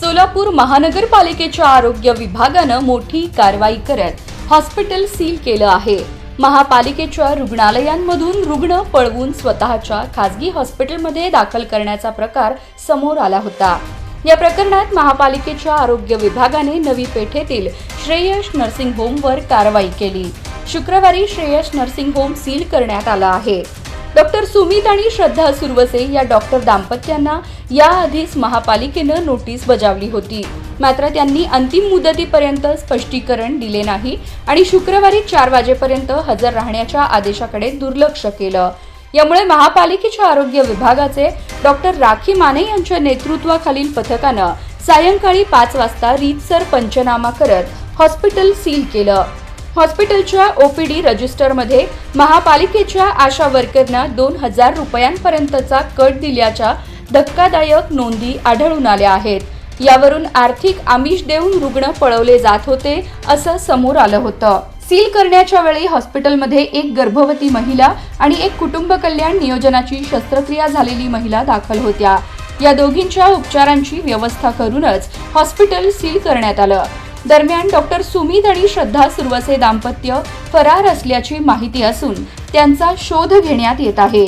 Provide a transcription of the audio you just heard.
सोलापूर महानगरपालिकेच्या आरोग्य विभागानं मोठी कारवाई करत हॉस्पिटल सील केलं आहे. महापालिकेच्या रुग्णालयांमधून रुग्ण पळवून स्वतःच्या खासगी हॉस्पिटलमध्ये दाखल करण्याचा प्रकार समोर आला होता. या प्रकरणात महापालिकेच्या आरोग्य विभागाने नवी पेठेतील श्रेयश नर्सिंग होमवर कारवाई केली. शुक्रवारी श्रेयश नर्सिंग होम सील करण्यात आला आहे. डॉक्टर सुमित आणि श्रद्धा सुरवसे या डॉक्टर दाम्पत्यांना याआधीच महापालिकेनं नोटीस बजावली होती. मात्र त्यांनी अंतिम मुदतीपर्यंत स्पष्टीकरण दिले नाही आणि शुक्रवारी चार वाजेपर्यंत हजर राहण्याच्या आदेशाकडे दुर्लक्ष केलं. यामुळे महापालिकेच्या आरोग्य विभागाचे डॉक्टर राखी माने यांच्या नेतृत्वाखालील पथकानं सायंकाळी पाच वाजता रीतसर पंचनामा करत हॉस्पिटल सील केलं. हॉस्पिटलच्या ओपीडी रजिस्टरमध्ये महापालिकेच्या आशा वर्करना दोन हजार रुपयांपर्यंतचा कट दिल्याच्या धक्कादायक नोंदी आढळून आल्या आहेत. यावरून आर्थिक आमिष देऊन रुग्ण पळवले जात होते असं समोर आलं होतं. सील करण्याच्या वेळी हॉस्पिटलमध्ये एक गर्भवती महिला आणि एक कुटुंब कल्याण नियोजनाची शस्त्रक्रिया झालेली महिला दाखल होत्या. या दोघींच्या उपचारांची व्यवस्था करूनच हॉस्पिटल सील करण्यात आलं. दरम्यान डॉक्टर सुमित आणि श्रद्धा सुरवसे दाम्पत्य फरार असल्याची माहिती असून त्यांचा शोध घेण्यात येत आहे.